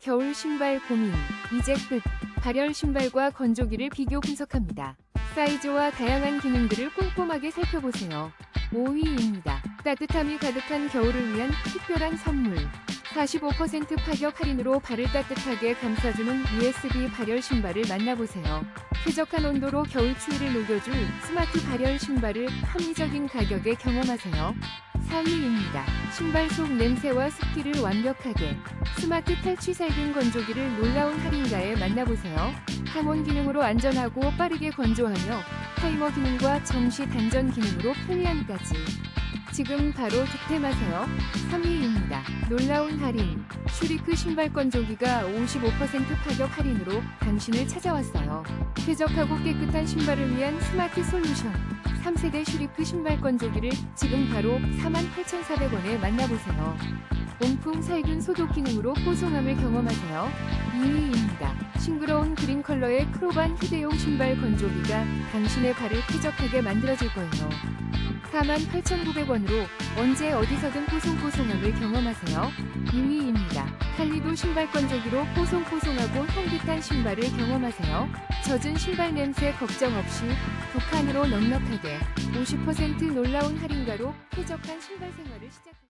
겨울 신발 고민, 이제 끝. 발열 신발과 건조기를 비교 분석합니다. 사이즈와 다양한 기능들을 꼼꼼하게 살펴보세요. 5위입니다. 따뜻함이 가득한 겨울을 위한 특별한 선물. 45% 파격 할인으로 발을 따뜻하게 감싸주는 USB 발열 신발을 만나보세요. 쾌적한 온도로 겨울 추위를 녹여줄 스마트 발열 신발을 합리적인 가격에 경험하세요. 4위입니다. 신발 속 냄새와 습기를 완벽하게 스마트 탈취 살균 건조기를 놀라운 할인가에 만나보세요. 항온 기능으로 안전하고 빠르게 건조하며 타이머 기능과 정시 단전 기능으로 편리함까지. 지금 바로 득템하세요. 3위입니다. 놀라운 할인. 슈리크 신발 건조기가 55% 파격 할인으로 당신을 찾아왔어요. 쾌적하고 깨끗한 신발을 위한 스마트 솔루션. 3세대 슈리크 신발 건조기를 지금 바로 48,400원에 만나보세요. 온풍 살균 소독 기능으로 뽀송함을 경험하세요. 2위입니다. 싱그러운 그린 컬러의 크로반 휴대용 신발 건조기가 당신의 발을 쾌적하게 만들어줄 거예요. 48,900원으로 언제 어디서든 뽀송뽀송함을 경험하세요. 2위입니다. 칼리도 신발 건조기로 뽀송뽀송하고 향긋한 신발을 경험하세요. 젖은 신발 냄새 걱정 없이 두 칸으로 넉넉하게 50% 놀라운 할인가로 쾌적한 신발 생활을 시작합니다.